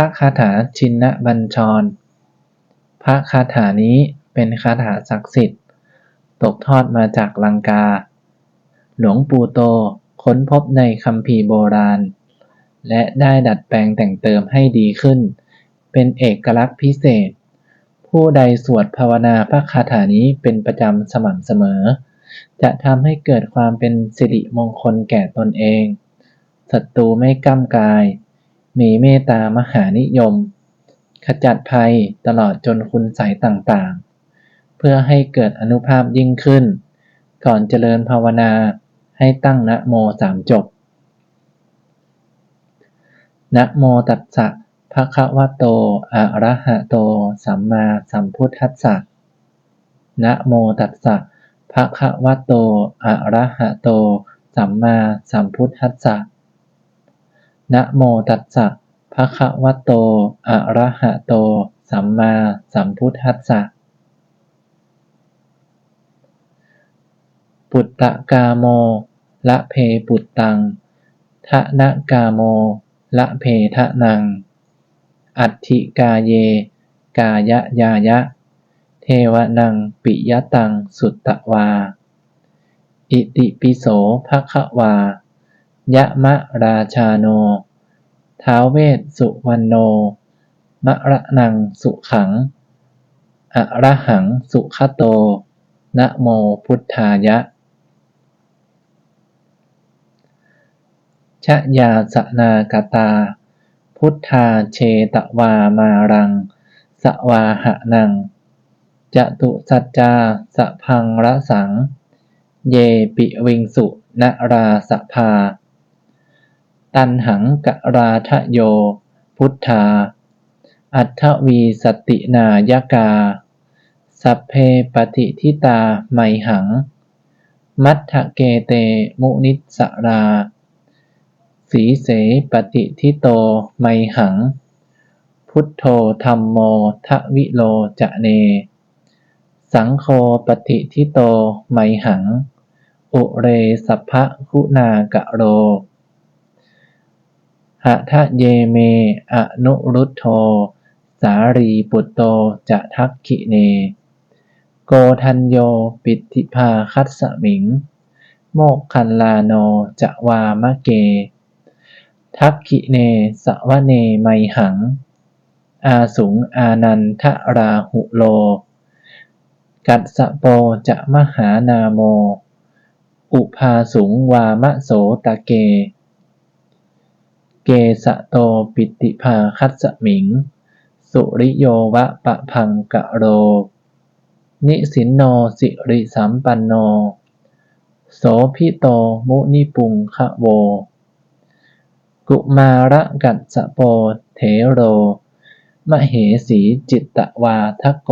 ระคาถาชินบัญชร พระคาถานี้เป็นคาถาศักดิ์สิทธิ์ ตกทอดมาจากลังกา หลวงปู่โตค้นพบในคัมภีร์โบราณ และได้ดัดแปลงแต่งเติมให้ดีขึ้น เป็นเอกลักษณ์พิเศษ ผู้ใดสวดภาวนาพระคาถานี้เป็นประจำสม่ำเสมอ จะทำให้เกิดความเป็นสิริมงคลแก่ตนเองศัตรูไม่ก้ำกาย มีเมตตามหานิยม ขจัดภัยตลอดจนคุณใสยต่างๆ เพื่อให้เกิดอนุภาพยิ่งขึ้น ก่อนเจริญภาวนาให้ตั้งนะโมสามจบนะโมตัสสะภะคะวะโต อะระหะโต สัมมาสัมพุทธัสสะนะโมตัสสะภะคะวะโต อะระหะโต สัมมาสัมพุทธัสสะ นะโมตัสสะภะคะวะโต อะระหะโต สัมมาสัมพุทธัสสะ ปุตตะกาโม ละเพปุตตัง ทะนะกาโม ละเพทะนัง อัตถิกาเย กายะยายะ เทวนังปิยตังสุตตะวา อิติปิโสภะควา ยะมะราชาโน ท้าวเวสสุวรรณโน มะระนังสุขัง อะระหังสุขโต นะโมพุทธายะชยาสนากตา พุทธาเชตวามารัง สวาหะนัง จตุสัจจาสพังระสัง เยปิวิงสุนราสภา ตันหังกะราทะโย พุทธา อัทวีสตินายกา สัพเพปฏิทิตาไมหัง มัทธเกเตมุนิสรา สีเสปฏิทิโตไมหัง พุทโธธัมโมทวิโลจะเน สังโฆปฏิทิโตไมหัง อุเรสัพพะคุณากะโร หะทะเยเม อนุรุทโธสารีปุตโต จะทักขิเน โกทัญโย ปิติภาคัสสมิง โมกขันลาโน จะวามะเก ทักขิเน สวะเนไมหัง อาสุงอานันทราหุโล กัสโปจะมหานาโม อุภาสุงวามะโสตะเก เกสะโตปิติภาคัสสมิง สุริโยวะปะพังกะโร นิสินโนสิริสัมปันโน โสภิโตมุนิปุงคะโว กุมาระกัสสะโปเถโร มเหสีจิตตวาทโก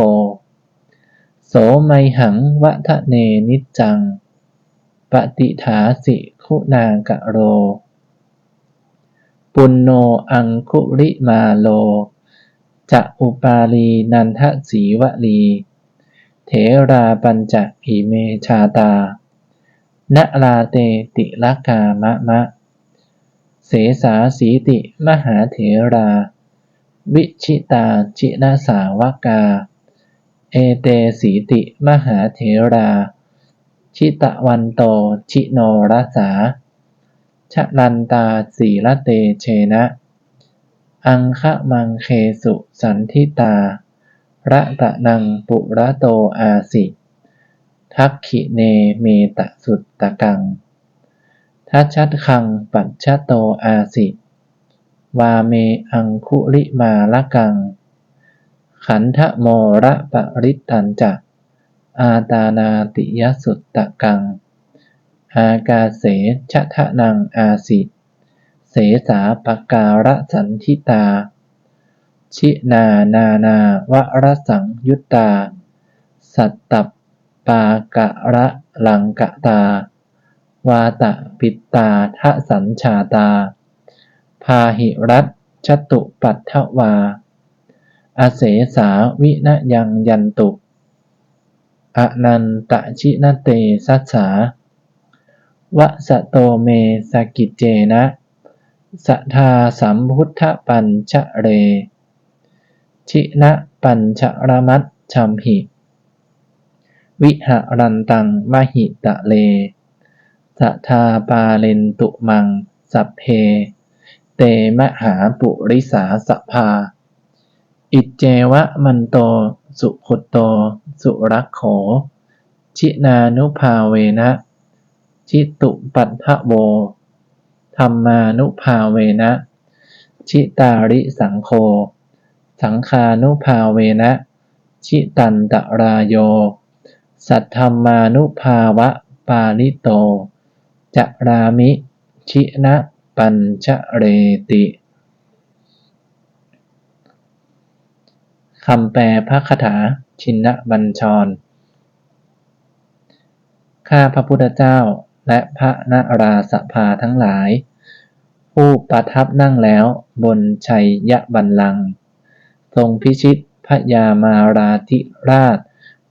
โสไมหังวะทะเนนิจจัง ปฏิฐาสิคุณากะโร ปุณโนอังคุริมาโล จะอุปาลีนันทสีวลี เถราปัญจอิเมชาตานะลาเตติลกามะมะ เสสาสีติมหาเถรา วิชิตาจินาสาวกา เอเตสีติมหาเถรา ชิตะวันโตชิโนรสา ชะลันตาสีละเตเชนะ อังคะมังเคสุสันทิตา ระตะนังปุระโตอาสิ ทักขิเนเมตะสุตตะกัง ทัชชัดคังปัจฉโตอาสิ วาเมอังคุลิมาละกัง ขันธโมระปะริตตันจะอาตานาติยสุตตะกัง อากาเสชะทะนังอาสิ เสสาปการะสันทิตา ชินานานาวรสังยุตตา สัตตปปากะระลังกะตา วาตะปิตาทะสัญชาตา พาหิรัตชตุปัฏฐวาอเสสาวินยังยันตุอนันตชินเตสัสสา วสโตเมสกิจเจนะสัทธาสัมพุทธปัญชเร ชินะปัญชรมัตชัมหิ วิหารันตังมหิตะเลสัทธาปาเลนตุมัง สัพเพ เตมหาปุริสาสภา อิจเจวะมันโต สุขุตโต สุรักโข ชินานุภาเวนะ ชิตุปัฏฐโว ธรรมานุภาเวนะ ชิตาริสังโฆ สังคานุภาเวนะ ชิตันตรายโย สัทธรรมานุภาวะปาลิโต จะรามิ ชินะปัญชเรติ คำแปลพระคาถาชินะบัญชร ข้าพระพุทธเจ้า และพระนราสภาทั้งหลาย ผู้ประทับนั่งแล้วบนชัยยะบัลลังก์ทรงพิชิตพยามาราธิราช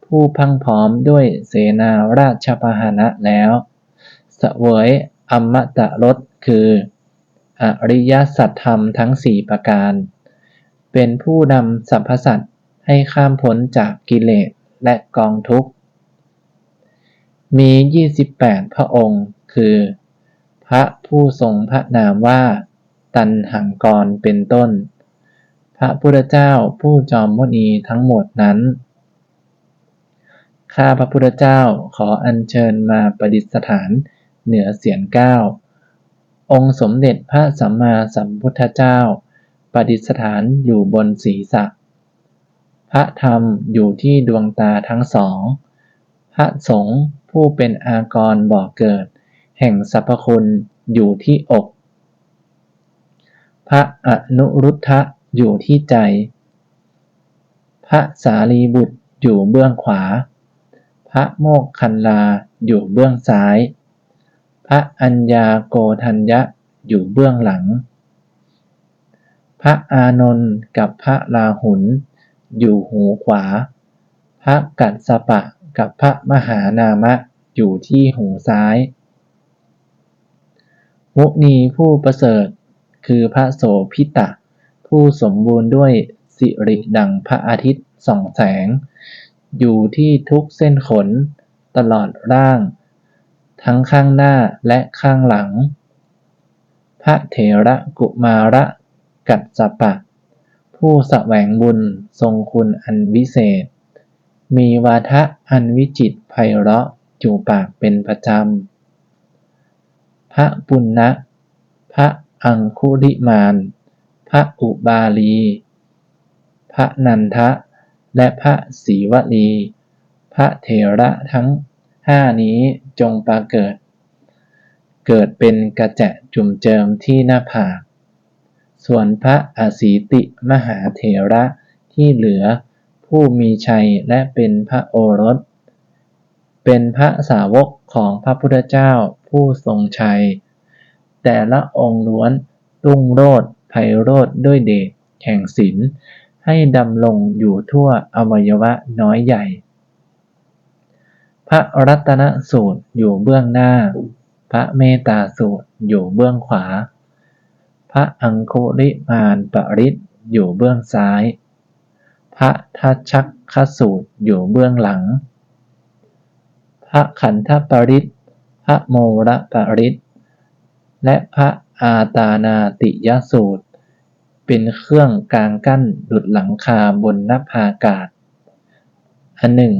ผู้พังพร้อมด้วยเสนาราชพาหนะแล้วสเสวยอมตะรสคือ อริยสัจธรรมทั้งสี่ประการ เป็นผู้นำสรรพสัตว์ให้ข้ามพ้นจากกิเลสและกองทุกข์ มี 28 พระองค์ คือ พระผู้ทรงพระนามว่า ตันหังกรเป็นต้น พระพุทธเจ้าผู้จอมมุนีทั้งหมดนั้น ข้าพระพุทธเจ้าขออัญเชิญมาประดิษฐานเหนือเสียงเก้า องค์สมเด็จพระสัมมาสัมพุทธเจ้า ประดิษฐานอยู่บนศีรษะ พระธรรมอยู่ที่ดวงตาทั้งสอง ระสงฆ์ผู้เป็นอากรบ่อเกิด แห่งสรรพคุณอยู่ที่อก พระอนุรุทธะอยู่ที่ใจ พระสารีบุตรอยู่เบื้องขวา พระโมกขันลาอยู่เบื้องซ้าย พระอัญญาโกทัญญะอยู่เบื้องหลัง พระอานนท์กับพระลาหุนอยู่หูขวา พระกัสสปะ กับพระมหานามะอยู่ที่หูซ้าย มุนีผู้ประเสริฐ คือพระโสพิตะ ผู้สมบูรณ์ด้วยสิริดังพระอาทิตย์ส่องแสง อยู่ที่ทุกเส้นขน ตลอดร่าง ทั้งข้างหน้าและข้างหลัง พระเถระกุมาระกัสสปะ ผู้แสวงบุญทรงคุณอันวิเศษ มีวาทะอันวิจิตไพเราะจูปากเป็นประจำ พระปุณณะ พระอังคุริมาน พระอุบาลี พระนันทะ และพระศีวลี พระเถระทั้งห้านี้จงปรากฏเกิดเป็นกระแจจุ่มเจิมที่หน้าผาก ส่วนพระอสีติมหาเถระที่เหลือ ผู้มีชัยและเป็นพระโอรส เป็นพระสาวกของพระพุทธเจ้าผู้ทรงชัย แต่ละองค์ล้วนรุ่งโรจน์ไพโรธด้วยเดชแห่งศีลให้ดำลงอยู่ทั่วอวัยวะน้อยใหญ่ พระรัตนสูตรอยู่เบื้องหน้า พระเมตตาสูตรอยู่เบื้องขวา พระอังคุริมานปริศอยู่เบื้องซ้าย พระทัชชักคสูตรอยู่เบื้องหลัง พระขันธปริศพระโมระปริศและพระอาตานาติยสูตร เป็นเครื่องกลางกั้นดุดหลังคาบนนภาอากาศ อันหนึ่ง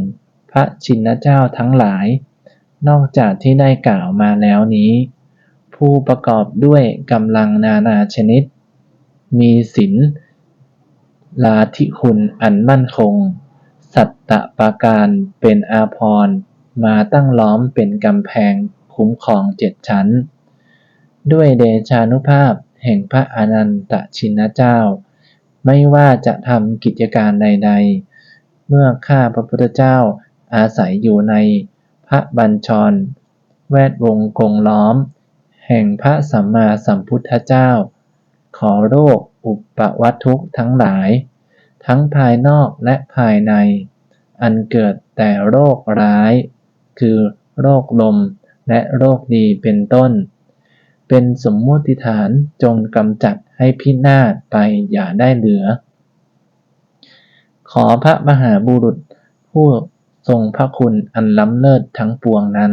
พระชินเจ้าทั้งหลาย นอกจากที่ได้กล่าวมาแล้วนี้ ผู้ประกอบด้วยกำลังนานาชนิด มีศีล ลาธิคุณอันมั่นคง สัตตปาการเป็นอาภรณ์มาตั้งล้อมเป็นกำแพงคุ้มครองเจ็ดชั้น ด้วยเดชานุภาพแห่งพระอนันตชินเจ้า ไม่ว่าจะทำกิจการใด ๆ เมื่อข้าพระพุทธเจ้าอาศัยอยู่ในพระบัญชร แวดวงกงล้อม แห่งพระสัมมาสัมพุทธเจ้า ขอโรคอุปวัตทุกทั้งหลาย ทั้งภายนอกและภายใน อันเกิดแต่โรคร้าย คือโรคลมและโรคดีเป็นต้น เป็นสมมุติฐานจงกำจัดให้พินาศไปอย่าได้เหลือ ขอพระมหาบุรุษผู้ทรงพระคุณอันล้ำเลิศทั้งปวงนั้น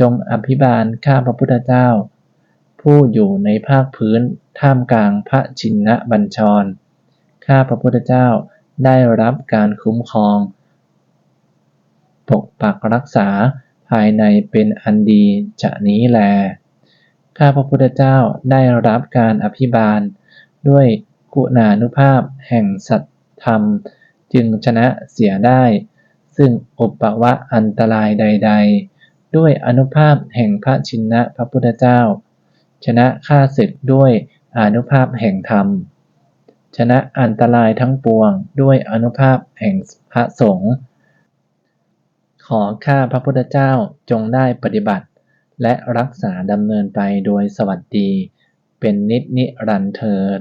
จงอภิบาลข้าพระพุทธเจ้า ผู้อยู่ในภาคพื้นท่ามกลางพระชินนบัญชร ข้าพระพุทธเจ้าได้รับการคุ้มครอง ปกปักรักษาภายในเป็นอันดีจะนี้แล ข้าพระพุทธเจ้าได้รับการอภิบาล ด้วยกุณานุภาพแห่งสัตธรรม จึงชนะเสียได้ ซึ่งอุปวะอันตรายใด ๆ ด้วยอนุภาพแห่งพระชินนะพระพุทธเจ้า ชนะข้าศึกด้วยอนุภาพแห่งธรรม ชนะอันตรายทั้งปวงด้วยอนุภาพแห่งพระสงฆ์ขอข้าพระพุทธเจ้าจงได้ปฏิบัติ และรักษาดำเนินไปโดยสวัสดี เป็นนิจนิรันเทิด